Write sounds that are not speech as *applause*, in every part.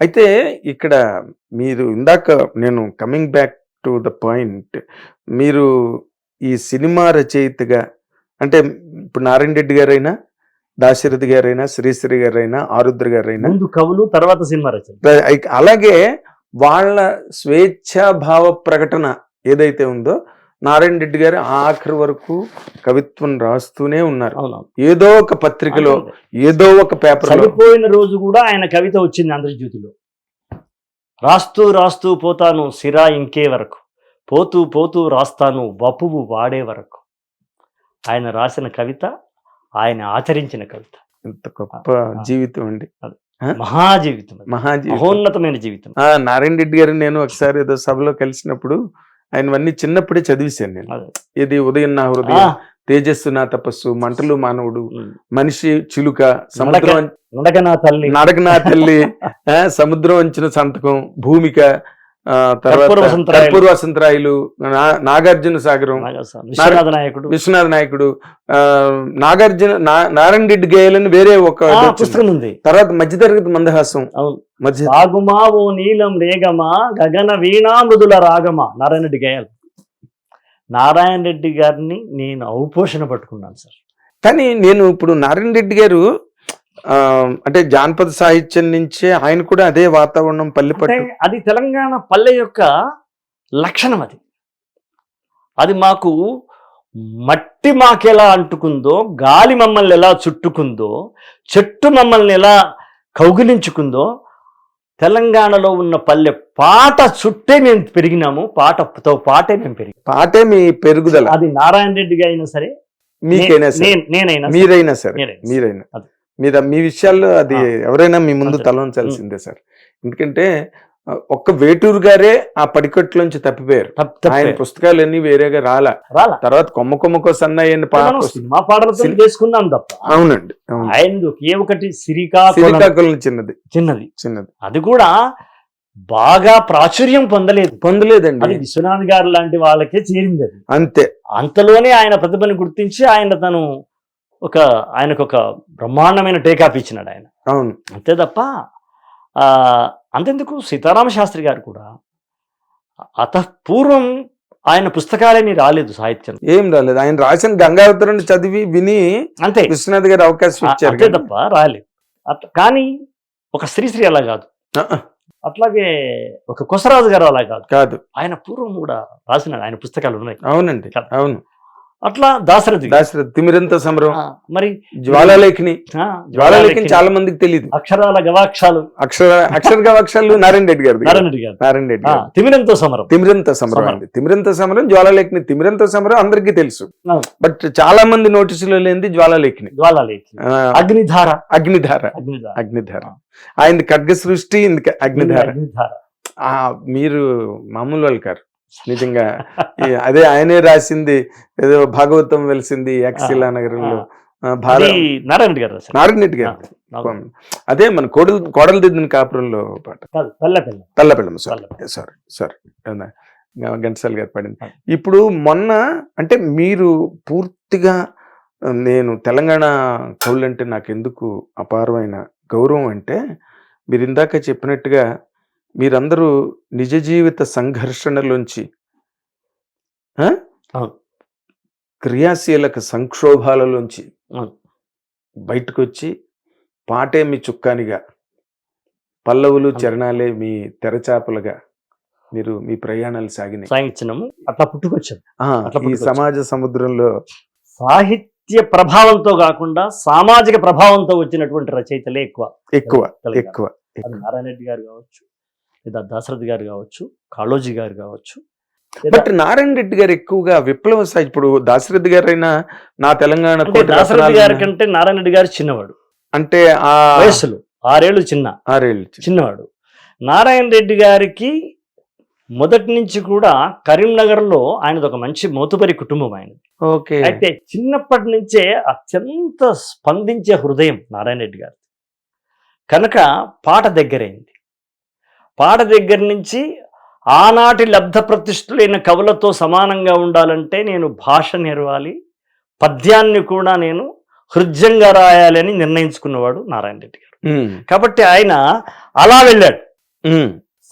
అయితే ఇక్కడ మీరు ఇందాక నేను coming back to the point మీరు ఈ సినిమా రచయితగా అంటే ఇప్పుడు నారాయణ రెడ్డి గారైనా దాశరథి గారైనా శ్రీశ్రీ గారైనా ఆరుద్ర గారైనా ముందు కవులు తర్వాత సినిమా రచన అలాగే వాళ్ళ స్వేచ్ఛాభావ ప్రకటన ఏదైతే ఉందో నారాయణ రెడ్డి గారు ఆఖరి వరకు కవిత్వం రాస్తూనే ఉన్నారు. ఏదో ఒక పత్రికలో. ఏదో ఒక పేపర్లో. చనిపోయిన రోజు కూడా ఆయన కవిత వచ్చింది ఆంధ్రజ్యోతిలో రాస్తూ రాస్తూ పోతాను సిరా ఇంకే వరకు. పోతూ పోతూ రాస్తాను వపువు వాడే వరకు. ఆయన రాసిన కవిత ఆయన ఆచరించిన కవిత. ఎంత గొప్ప జీవితం అండి. మహా జీవితం అది. మహాజీవితం. మహోన్నతమైన జీవితం. నారాయణ రెడ్డి గారు నేను ఒకసారి ఏదో సభలో కలిసినప్పుడు ఆయనవన్నీ చిన్నప్పుడే చదివేశాను నేను. ఇది ఉదయం నా హృదయం తేజస్సు నా తపస్సు మంటలు మానవుడు. మనిషి చిలుక సముద్రం నడక నా తల్లి *laughs* సముద్రం వంచిన సంతకం భూమిక కర్పూర వసంతరాయలు. నాగార్జున సాగరం విశ్వనాథ నాయకుడు. విశ్వనాథ నాయకుడు నాగార్జున నారాయణ రెడ్డి గేయాలని వేరే ఒక. పుస్తకం ఉంది. తర్వాత మధ్యతరగతి మందహాసం. మధ్య సాగుమా ఓ నీలం రేగమా గగన వీణా మృదుల రాగమా నారాయణ రెడ్డి గేయాలు. నారాయణ రెడ్డి గారిని నేను ఔపోషణ పట్టుకున్నాను సార్. కానీ నేను ఇప్పుడు నారాయణ రెడ్డి గారు అంటే జానపద సాహిత్యం నుంచే ఆయన కూడా అదే వాతావరణం పల్లెపట్టు అది తెలంగాణ పల్లె యొక్క లక్షణం అది అది మాకు మట్టి మాకెలా అంటుకుందో గాలి మమ్మల్ని ఎలా చుట్టుకుందో చెట్టు మమ్మల్ని ఎలా కౌగిలించుకుందో తెలంగాణలో ఉన్న పల్లె పాట చుట్టే మేము పెరిగినాము పాటతో పాటే మేము పెరిగినాము పాటే మీ పెరుగుదల అది నారాయణ రెడ్డిగా అయినా సరే మీకైనా సరే నేను- నేనైనా. మీరైనా సరే. మీరైనా అది. మీద మీ విషయాల్లో అది. ఎవరైనా మీ ముందు అంతే. తల ఉంచాల్సిందే సార్. ఎందుకంటే ఒక్క వేటూరు గారే ఆ పడికట్టులోంచి తప్పిపోయారు. తప్ప- తప్పే. ఆయన పుస్తకాలన్నీ వేరేగా రాలా. రాలా. తర్వాత కొమ్మ కొమ్మకో సన్నయ్య అని పా- మనం సినిమా పాటలతో సిని- చేసుకున్నాం తప్ప. అవునండి అవును. ఆయన ఏ ఒకటి చిన్నది. చిన్నది. చిన్నది. అది కూడా బాగా ప్రాచుర్యం పొందలేదు. అది పొందలేదండి విశ్వనాథ్ గారు లాంటి వాళ్ళకే చేరింది అది. అంతే. అంతలోనే ఆయన ప్రతిభను గుర్తించి ఆయన తను ఒక ఆయనకు ఒక బ్రహ్మాండమైన టేకాఫ్ ఇచ్చినాడు ఆయన. అవును. అంతే తప్ప ఆ, అంతెందుకు? సీతారామ శాస్త్రి గారు కూడా అత పూర్వం ఆయన పుస్తకాలేమి రాలేదు సాహిత్యం. ఏం రాలేదు. ఆయన రాసిన గంగావతరణ చదివి విని అంతే. విశ్వనాథ్ గారు అవకాశం ఇచ్చారు అంతే తప్ప రాలేదు. కానీ ఒక శ్రీశ్రీ అలా కాదు. అట్లాగే ఒక కొసరాజు గారు అలా కాదు. కాదు. ఆయన పూర్వం కూడా రాసినాడు. ఆయన పుస్తకాలు ఉన్నాయి. అవునండి. అవును. అట్లా దాశరథి. దాశరథి తిమిరంత సమరం మరి జ్వాలాలేఖిని. జ్వాలాలేఖిని చాలా మందికి తెలియదు అక్షరాల గవాక్షాలు. అక్షర అక్షర గవాక్షరాలు నారాయణ రెడ్డి గారు నారాయణ రెడ్డి గారు నారాయణ రెడ్డి తిమిరంతో సమరం తిమిరంత సమరం తిమిరంత సమరం జ్వాలాలేఖిని. తిమిరంత సమరం అందరికీ తెలుసు. బట్ చాలా మంది నోటీసులో లేనిది జ్వాలాలేఖిని. జ్వాలాలేఖి ఆ, అగ్నిధార. అగ్నిధార. అగ్నిధార. ఆయనది ఖడ్గ సృష్టి ఇందుక అగ్నిధార. మీరు మామూలు వాళ్ళు కారు. నిజంగా. అదే ఆయనే రాసింది ఏదో భాగవతం వెలిసింది యాక్సిలా నగరంలో. ఆ, భార అది నారాయణ రెడ్డి గారు. నారాయణ రెడ్డి గారు. అదే మన కోడలు కోడలు దిద్దిన కాపురంలో పాట. తల్లపిల్లమ్మ sorry. Sorry sorry Ghantasala garu పడింది. ఇప్పుడు మొన్న అంటే మీరు పూర్తిగా నేను తెలంగాణ కవులంటే నాకు ఎందుకు అపారమైన గౌరవం అంటే మీరు ఇందాక చెప్పినట్టుగా మీరందరూ నిజ జీవిత సంఘర్షణలోంచి. క్రియాశీలక సంక్షోభాలలోంచి. బయటకు వచ్చి పాటే మీ చుక్కానిగా పల్లవులు. చరణాలే మీ తెరచాపలుగా మీరు మీ ప్రయాణాలు సాగినాయి సాగించినాము అట్లా పుట్టుకొచ్చాము ఈ. సమాజ సముద్రంలో సాహిత్య ప్రభావంతో కాకుండా సామాజిక ప్రభావంతో వచ్చినటువంటి రచయితలే ఎక్కువ ఎక్కువ. ఎక్కువ నారాయణ రెడ్డి గారు కావచ్చు లేదా దాశరథి గారు కావచ్చు కాళోజీ గారు కావచ్చు. బట్ నారాయణ రెడ్డి గారు ఎక్కువగా విప్లవ స్థాయి ఇప్పుడు దాశరథి గారైనా నా తెలంగాణ దాశరథి గారి కంటే నారాయణ రెడ్డి గారు చిన్నవాడు. అంటే ఆ వయస్సులో ఆరేళ్ళు చిన్న. ఆరేళ్ళు చిన్నవాడు. నారాయణ రెడ్డి గారికి మొదటి నుంచి కూడా కరీంనగర్లో ఆయనది ఒక మంచి మోతుపరి కుటుంబం ఆయన ఓకే. అయితే చిన్నప్పటి నుంచే అత్యంత స్పందించే హృదయం నారాయణ రెడ్డి గారి కనుక పాట దగ్గరైంది. పాట దగ్గర నుంచి ఆనాటి లబ్ధ ప్రతిష్ఠులైన కవులతో సమానంగా ఉండాలంటే నేను భాష నెరవాలి పద్యాన్ని కూడా నేను హృద్యంగా రాయాలి అని నిర్ణయించుకున్నవాడు నారాయణ రెడ్డి గారు. కాబట్టి ఆయన అలా వెళ్ళాడు.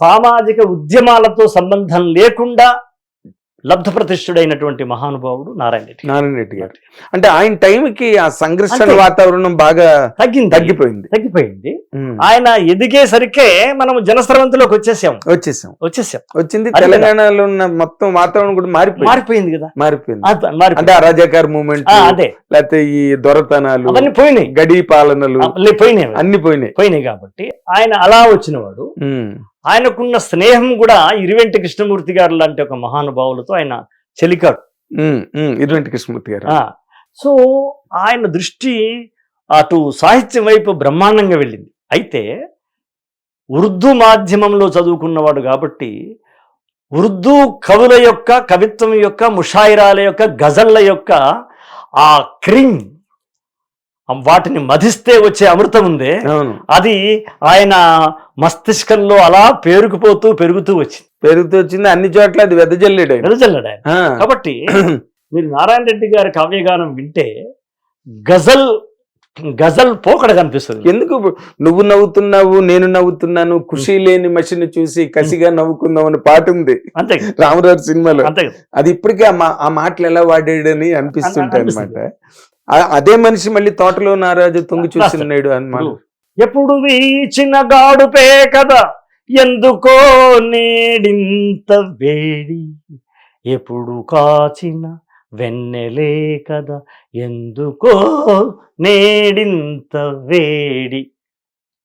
సామాజిక ఉద్యమాలతో సంబంధం లేకుండా లబ్ధ ప్రతిష్ఠుడైనటువంటి మహానుభావుడు నారాయణ రెడ్డి నారాయణ రెడ్డి గారు. అంటే ఆయన టైంకి ఆ సంఘర్షణ. వాతావరణం బాగా తగ్గింది. తగ్గిపోయింది. తగ్గిపోయింది. ఆయన ఎదిగేసరికే మనం జనస్రవంతిలోకి వచ్చేసాం వచ్చేసాం. వచ్చేసాం. వచ్చింది. తెలంగాణలో ఉన్న మొత్తం వాతావరణం కూడా మారిపోయింది. మారిపోయింది కదా. మారిపోయింది. అంటే అరాజకార మూమెంట్ అదే. లేకపోతే ఈ దొరతనాలు అవన్నీ పోయినాయి. గడి పాలనలు పోయినాయి. అన్ని పోయినాయి. పోయినాయి కాబట్టి ఆయన అలా వచ్చినవాడు ఆయనకున్న స్నేహం కూడా ఇరువెంటి కృష్ణమూర్తి గారు లాంటి ఒక మహానుభావులతో ఆయన చెలికాడు. ఇటువంటి కృష్ణమూర్తి గారు. సో ఆయన దృష్టి అటు సాహిత్యం వైపు బ్రహ్మాండంగా వెళ్ళింది. అయితే ఉర్దూ మాధ్యమంలో చదువుకున్నవాడు కాబట్టి ఉర్దూ కవుల యొక్క కవిత్వం యొక్క ముషాయిరాల యొక్క గజళ్ళ యొక్క ఆ క్రింగ్ వాటిని మధిస్తే వచ్చే అమృతం ఉందే. అది ఆయన మస్తిష్కంలో అలా పేరుకుపోతూ పెరుగుతూ వచ్చింది. పెరుగుతూ వచ్చింది అన్ని చోట్ల అది వెదజల్లేడు వెదజల్లాడు ఆయన. కాబట్టి మీరు నారాయణ రెడ్డి గారి కావ్యగానం వింటే గజల్ గజల్ పోకడ కనిపిస్తుంది. ఎందుకు నువ్వు నవ్వుతున్నావు నేను నవ్వుతున్నాను ఖుషి లేని మనిషిని చూసి కసిగా నవ్వుకుందాం అనే పాట ఉంది. అంతే రామరాజు సినిమాలో. అది ఇప్పటికే ఆ మాటలు ఎలా వాడాడని అనిపిస్తుంటాయి. అనమాట అదే మనిషి మళ్ళీ తోటలో నారాజు తొంగి చూస్తున్నాడు అన్నమాట ఎప్పుడు వీచిన గాడుపే కదా? ఎందుకో నేడింత వేడి. ఎప్పుడు కాచిన వెన్నెలే కదా? ఎందుకో నేడింత వేడి.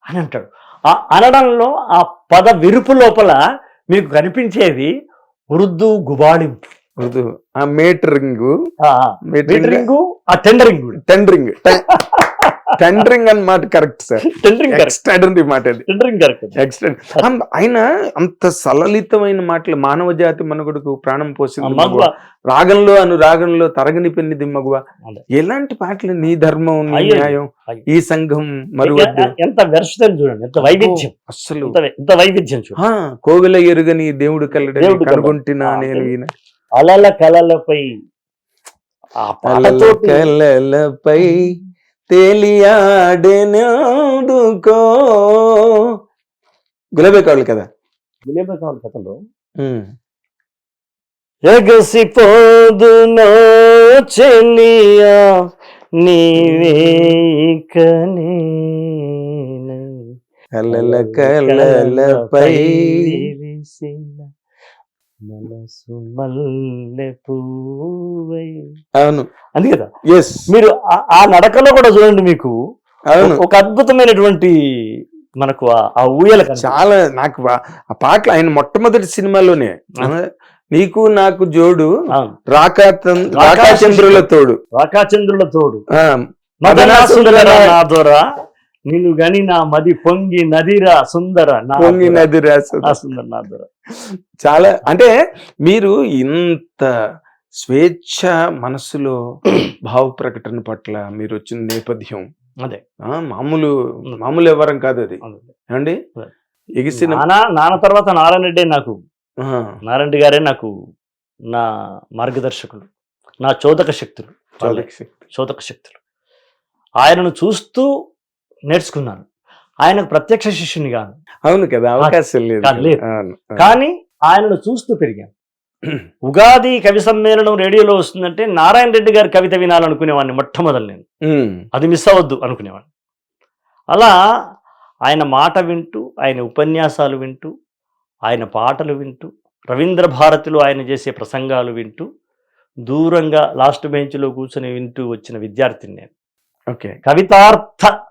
అని అంటాడు. ఆ అనడంలో ఆ పద విరుపు లోపల మీకు కనిపించేది ఉర్దూ గుబాళింపు. ఉర్దూ. ఆ మేటరింగ్ మీటరింగు ఆ. టెండరింగ్ టెండరింగ్ టెండరింగ్ అన్నమాట కరెక్ట్ సార్ టెండరింగ్ ఎక్స్టెండరీ మాట అది. టెండరింగ్ కరెక్ట్ ఎక్స్టెండ్ ఆయన అంత సలలితమైన మాటలు మానవ జాతి మనుగడకు ప్రాణం పోసింది మగువ. రాగంలో అను రాగంలో తరగని పెన్నిది మగువ. ఎలాంటి పాటలు నీ ధర్మం నీ. న్యాయం. ఈ సంఘం మరువద్దు. ఎంత వెర్సటైల్ చూడండి ఎంత వైవిధ్యం. అస్సలు. ఎంత వైవిధ్యం చూడండి. కోవిల ఎరుగని దేవుడు కల్లడని దేవుడు కల్లడు. కనుగొంటినా ఆ, నేను ఈయన. అలల కలలపై కలలపై తేలియాడెనదుకో గులాబీ కావాలి కదా విలేబ కావాలి కథలో ఉమ్. ఎగసిపోదునో చెలియా నీవే ఇక నేను. కలల కలలపై మనసు మల్లె పువ్వై. అవును. అంది కదా? ఎస్ మీరు ఆ- నడకలో కూడా చూడండి మీకు. అవును. ఒక అద్భుతమైనటువంటి మనకు ఆ- ఊయల. చాలా నాకు ఆ- పాటలు ఆయన మొట్టమొదటి సినిమాలోనే. నీకు నాకు జోడు రాకాచంద్రుల తోడు. రాకాచంద్రుల తోడు. ఆ, మదన నిన్ను గని నా మది పొంగి నదిరా సుందర పొంగి దొర. నది రాసు నా సుందర నా దొర చాలా అంటే మీరు ఇంత స్వేచ్ఛ మనస్సులో *clears throat* భావ ప్రకటన పట్ల మీరు వచ్చిన నేపథ్యం. అదే. మామూలు మామూలు ఎవరం కాదు అది. అదే. ఎగిసిన నాన్న తర్వాత నారాయణ రెడ్డి నాకు. నారాయణ గారే నాకు నా మార్గదర్శకులు నా చోదక శక్తులు. చోదక శక్తులు. ఆయనను చూస్తూ నేర్చుకున్నాను. ఆయనకు ప్రత్యక్ష శిష్యుని కాను అవును కదా అవకాశం లేదు. కాదు. కానీ ఆయనను చూస్తూ పెరిగాను. ఉగాది కవి సమ్మేళనం రేడియోలో వస్తుందంటే నారాయణ రెడ్డి గారి కవిత వినాలనుకునేవాడిని మొట్టమొదలు నేను. అది మిస్ అవ్వద్దు అనుకునేవాడిని. అలా ఆయన మాట వింటూ ఆయన ఉపన్యాసాలు వింటూ ఆయన పాటలు వింటూ రవీంద్ర భారతిలో ఆయన చేసే ప్రసంగాలు వింటూ దూరంగా లాస్ట్ బెంచ్లో కూర్చొని వింటూ వచ్చిన విద్యార్థిని నేను. ఓకే. కవితార్థ